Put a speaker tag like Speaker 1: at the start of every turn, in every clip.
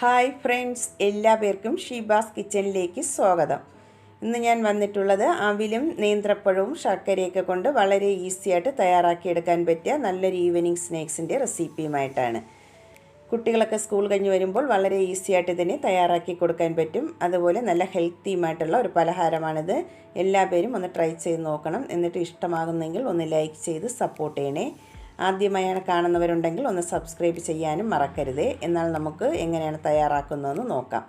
Speaker 1: Hi friends എല്ലാ പേർക്കും ഷീബാസ് കിച്ചണിലേക്ക് സ്വാഗതം. ഇന്ന് ഞാൻ വന്നിട്ടുള്ളത് അവിലും നേന്ത്രപ്പഴവും ശർക്കരയൊക്കെ കൊണ്ട് വളരെ ഈസി ആയിട്ട് തയ്യാറാക്കിയെടുക്കാൻ പറ്റിയ നല്ലൊരു ഈവനിങ് സ്നാക്സിന്റെ റെസിപ്പിയുമായിട്ടാണ് കുട്ടികളൊക്കെ സ്കൂൾ കഴിഞ്ഞ് വരുമ്പോൾ വളരെ ഈസി ആയിട്ട് ഇതിനെ തയ്യാറാക്കി കൊടുക്കാൻ പറ്റും. അതുപോലെ നല്ല ഹെൽത്തിയുമായിട്ടുള്ള ഒരു പലഹാരമാണിത്. എല്ലാ പേരും ഒന്ന് ട്രൈ ചെയ്ത് നോക്കണം. എന്നിട്ട് ഇഷ്ടമാകുന്നെങ്കിൽ ഒന്ന് ലൈക്ക് ചെയ്ത് സപ്പോർട്ട് ചെയ്യണേ. ആദ്യമായാണ് കാണുന്നവരുണ്ടെങ്കിൽ ഒന്ന് സബ്സ്ക്രൈബ് ചെയ്യാനും മറക്കരുത്. എന്നാൽ നമുക്ക് എങ്ങനെയാണ് തയ്യാറാക്കുന്നതെന്ന് നോക്കാം.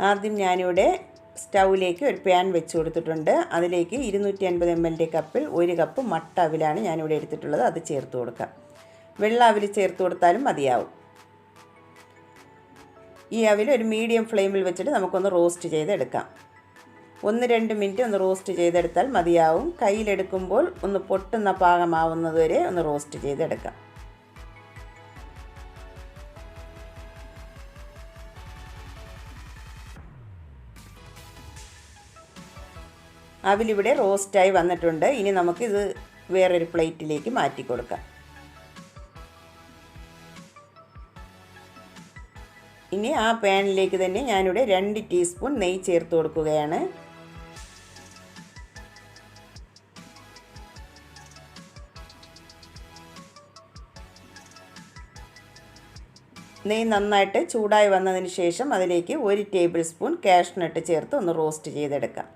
Speaker 1: ആദ്യം ഞാനിവിടെ സ്റ്റൗവിലേക്ക് ഒരു പാൻ വെച്ച് കൊടുത്തിട്ടുണ്ട്. അതിലേക്ക് ഇരുന്നൂറ്റി അൻപത് എം എല്ലിന്റെ കപ്പിൽ ഒരു കപ്പ് മട്ട അവിലാണ് ഞാനിവിടെ എടുത്തിട്ടുള്ളത്. അത് ചേർത്ത് കൊടുക്കാം. വെള്ള അവിൽ ചേർത്ത് കൊടുത്താലും മതിയാവും. ഈ അവിൽ ഒരു മീഡിയം ഫ്ലെയിമിൽ വെച്ചിട്ട് നമുക്കൊന്ന് റോസ്റ്റ് ചെയ്തെടുക്കാം. ഒന്ന് രണ്ട് മിനിറ്റ് ഒന്ന് റോസ്റ്റ് ചെയ്തെടുത്താൽ മതിയാവും. കയ്യിലെടുക്കുമ്പോൾ ഒന്ന് പൊട്ടുന്ന പാകമാവുന്നത് വരെ ഒന്ന് റോസ്റ്റ് ചെയ്തെടുക്കാം. അവിലിവിടെ റോസ്റ്റായി വന്നിട്ടുണ്ട്. ഇനി നമുക്കിത് വേറൊരു പ്ലേറ്റിലേക്ക് മാറ്റി കൊടുക്കാം. ഇനി ആ പാനിലേക്ക് തന്നെ ഞാനിവിടെ രണ്ട് ടീസ്പൂൺ നെയ്യ് ചേർത്ത് കൊടുക്കുകയാണ്. നെയ്യ് നന്നായിട്ട് ചൂടായി വന്നതിന് ശേഷം അതിലേക്ക് ഒരു ടേബിൾ സ്പൂൺ കാഷ്നട്ട് ചേർത്ത് ഒന്ന് റോസ്റ്റ് ചെയ്തെടുക്കാം.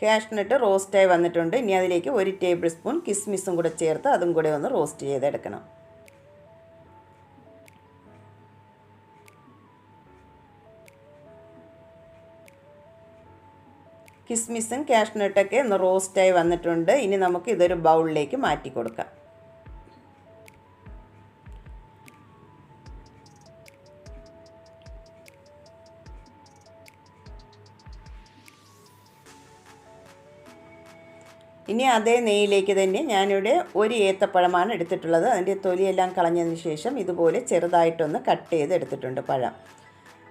Speaker 1: കാഷ്നട്ട് റോസ്റ്റായി വന്നിട്ടുണ്ട്. ഇനി അതിലേക്ക് ഒരു ടേബിൾ സ്പൂൺ കിസ്മിസും കൂടെ ചേർത്ത് അതും കൂടെ ഒന്ന് റോസ്റ്റ് ചെയ്തെടുക്കണം. കിസ്മിസും കാഷ്നട്ടൊക്കെ ഒന്ന് റോസ്റ്റായി വന്നിട്ടുണ്ട്. ഇനി നമുക്ക് ഇതൊരു ബൗളിലേക്ക് മാറ്റി കൊടുക്കാം. ഇനി അതേ നെയ്യിലേക്ക് തന്നെ ഞാനിവിടെ ഒരു ഏത്തപ്പഴമാണ് എടുത്തിട്ടുള്ളത്. അതിന്റെ തൊലിയെല്ലാം കളഞ്ഞതിന് ശേഷം ഇതുപോലെ ചെറുതായിട്ടൊന്ന് കട്ട് ചെയ്ത് എടുത്തിട്ടുണ്ട് പഴം.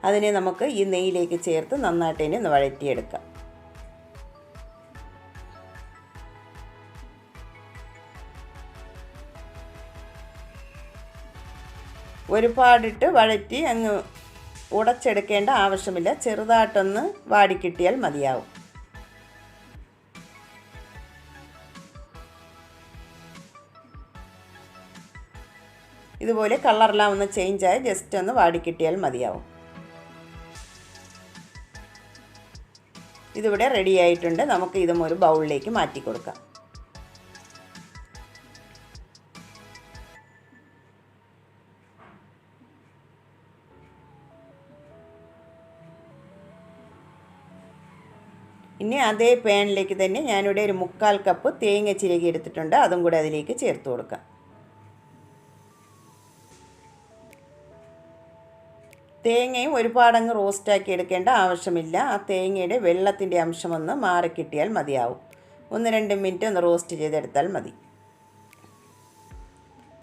Speaker 1: അതിനെ നമുക്ക് ഈ നെയ്യിലേക്ക് ചേർത്ത് നന്നായിട്ട് ഇനി ഒന്ന് വഴറ്റിയെടുക്കാം. ഒരുപാടിട്ട് വഴറ്റി അങ്ങ് ഉടച്ചെടുക്കേണ്ട ആവശ്യമില്ല. ചെറുതായിട്ടൊന്ന് വാടിക്കിട്ടിയാൽ മതിയാവും. ഇതുപോലെ കളറെല്ലാം ഒന്ന് ചേഞ്ചായി ജസ്റ്റ് ഒന്ന് വാടിക്കിട്ടിയാൽ മതിയാവും. ഇതിവിടെ റെഡി ആയിട്ടുണ്ട്. നമുക്ക് ഇതും ഒരു ബൗളിലേക്ക് മാറ്റി കൊടുക്കാം ഇനി അതേ പാനിലേക്ക് തന്നെ ഞാനിവിടെ ഒരു മുക്കാൽ കപ്പ് തേങ്ങ ചിരകി എടുത്തിട്ടുണ്ട്. അതും കൂടെ അതിലേക്ക് ചേർത്ത് കൊടുക്കാം. തേങ്ങയും ഒരുപാടങ്ങ് റോസ്റ്റാക്കി എടുക്കേണ്ട ആവശ്യമില്ല. ആ തേങ്ങയുടെ വെള്ളത്തിന്റെ അംശമൊന്ന് മാറിക്കിട്ടിയാൽ മതിയാവും. ഒന്ന് രണ്ട് മിനിറ്റ് ഒന്ന് റോസ്റ്റ് ചെയ്തെടുത്താൽ മതി.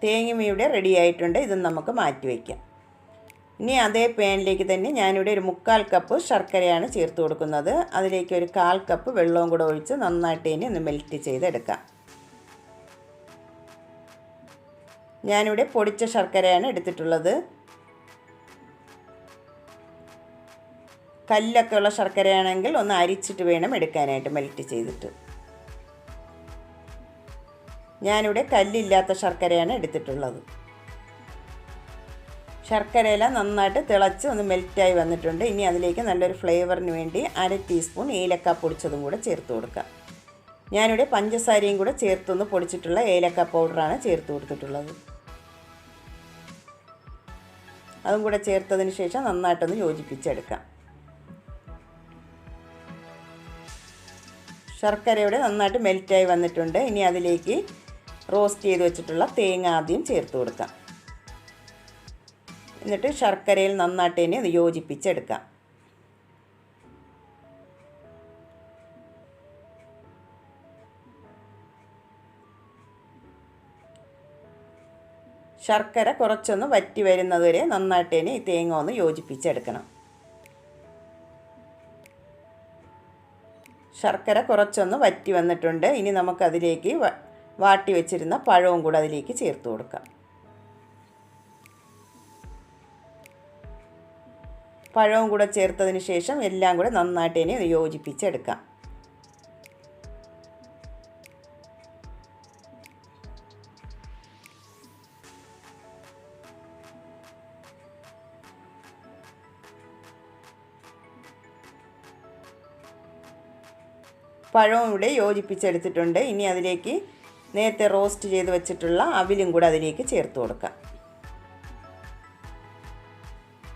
Speaker 1: തേങ്ങയും ഇവിടെ റെഡി ആയിട്ടുണ്ട്. ഇതും നമുക്ക് മാറ്റി വയ്ക്കാം. ഇനി അതേ പാനിലേക്ക് തന്നെ ഞാനിവിടെ ഒരു മുക്കാൽ കപ്പ് ശർക്കരയാണ് ചേർത്ത് കൊടുക്കുന്നത്. അതിലേക്ക് ഒരു കാൽ കപ്പ് വെള്ളവും കൂടെ ഒഴിച്ച് നന്നായിട്ട് ഇനി ഒന്ന് മെൽറ്റ് ചെയ്തെടുക്കാം. ഞാനിവിടെ പൊടിച്ച ശർക്കരയാണ് എടുത്തിട്ടുള്ളത്. കല്ലൊക്കെ ഉള്ള ശർക്കരയാണെങ്കിൽ ഒന്ന് അരിച്ചിട്ട് വേണം എടുക്കാനായിട്ട് മെൽറ്റ് ചെയ്തിട്ട്. ഞാനിവിടെ കല്ലില്ലാത്ത ശർക്കരയാണ് എടുത്തിട്ടുള്ളത്. ശർക്കരയെല്ലാം നന്നായിട്ട് തിളച്ച് ഒന്ന് മെൽറ്റായി വന്നിട്ടുണ്ട്. ഇനി അതിലേക്ക് നല്ലൊരു ഫ്ലേവറിന് വേണ്ടി അര ടീസ്പൂൺ ഏലക്ക പൊടിച്ചതും കൂടെ ചേർത്ത് കൊടുക്കുക ഞാനിവിടെ പഞ്ചസാരയും കൂടെ ചേർത്തൊന്ന് പൊടിച്ചിട്ടുള്ള ഏലക്ക പൗഡറാണ് ചേർത്ത് കൊടുത്തിട്ടുള്ളത്. അതും കൂടെ ചേർത്തതിന് ശേഷം നന്നായിട്ടൊന്ന് യോജിപ്പിച്ചെടുക്കാം. ശർക്കരയുടെ നന്നായിട്ട് മെൽറ്റായി വന്നിട്ടുണ്ട്. ഇനി അതിലേക്ക് റോസ്റ്റ് ചെയ്ത് വെച്ചിട്ടുള്ള തേങ്ങ ആദ്യം ചേർത്ത് കൊടുക്കാം. എന്നിട്ട് ശർക്കരയിൽ നന്നായിട്ട് തന്നെ അത് യോജിപ്പിച്ചെടുക്കാം ശർക്കര കുറച്ചൊന്ന് വറ്റി വരുന്നതുവരെ നന്നായിട്ട് ഈ തേങ്ങ ഒന്ന് യോജിപ്പിച്ചെടുക്കണം. ശർക്കര കുറച്ചൊന്ന് വറ്റി വന്നിട്ടുണ്ട്. ഇനി നമുക്കതിലേക്ക് വാട്ടി വെച്ചിരുന്ന പഴവും കൂടെ അതിലേക്ക് ചേർത്ത് കൊടുക്കാം. പഴവും കൂടെ ചേർത്തതിന് ശേഷം എല്ലാം കൂടെ നന്നായിട്ട് ഇനി യോജിപ്പിച്ചെടുക്കാം. പഴവും ഇവിടെ യോജിപ്പിച്ചെടുത്തിട്ടുണ്ട്. ഇനി അതിലേക്ക് നേരത്തെ റോസ്റ്റ് ചെയ്ത് വെച്ചിട്ടുള്ള അവിലും കൂടെ അതിലേക്ക് ചേർത്ത് കൊടുക്കാം.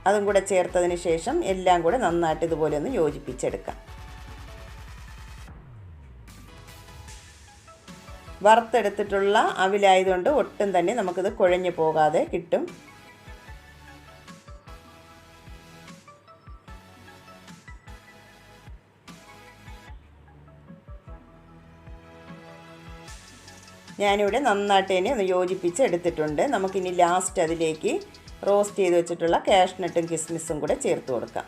Speaker 1: അതും കൂടെ ചേർത്തതിന് ശേഷം എല്ലാം കൂടെ നന്നായിട്ട് ഇതുപോലെ ഒന്ന് യോജിപ്പിച്ചെടുക്കാം. വറുത്തെടുത്തിട്ടുള്ള അവിലായതുകൊണ്ട് ഒട്ടും തന്നെ നമുക്കിത് കുഴഞ്ഞു പോകാതെ കിട്ടും. ഞാനിവിടെ നന്നായിട്ട് തന്നെ ഒന്ന് യോജിപ്പിച്ച് എടുത്തിട്ടുണ്ട് നമുക്കിനി ലാസ്റ്റ് അതിലേക്ക് റോസ്റ്റ് ചെയ്ത് വെച്ചിട്ടുള്ള കാഷ്നട്ടും കിസ്മിസും കൂടെ ചേർത്ത് കൊടുക്കാം.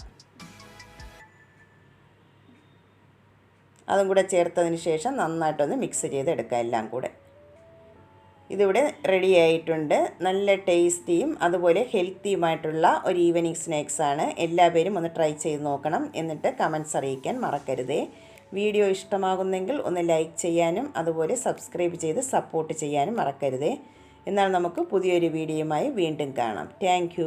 Speaker 1: അതും കൂടെ ചേർത്തതിന് ശേഷം നന്നായിട്ടൊന്ന് മിക്സ് ചെയ്തെടുക്കാം എല്ലാം കൂടെ. ഇതിവിടെ റെഡി ആയിട്ടുണ്ട്. നല്ല ടേസ്റ്റിയും അതുപോലെ ഹെൽത്തിയുമായിട്ടുള്ള ഒരു ഈവനിങ് സ്നാക്സാണ് എല്ലാവരും ഒന്ന് ട്രൈ ചെയ്ത് നോക്കണം എന്നിട്ട് കമൻസ് അറിയിക്കാൻ മറക്കരുതേ. വീഡിയോ ഇഷ്ടമാകുന്നെങ്കിൽ ഒന്ന് ലൈക്ക് ചെയ്യാനും അതുപോലെ സബ്സ്ക്രൈബ് ചെയ്ത് സപ്പോർട്ട് ചെയ്യാനും മറക്കരുതേ. എന്നാൽ നമുക്ക് പുതിയൊരു വീഡിയോയുമായി വീണ്ടും കാണാം. താങ്ക്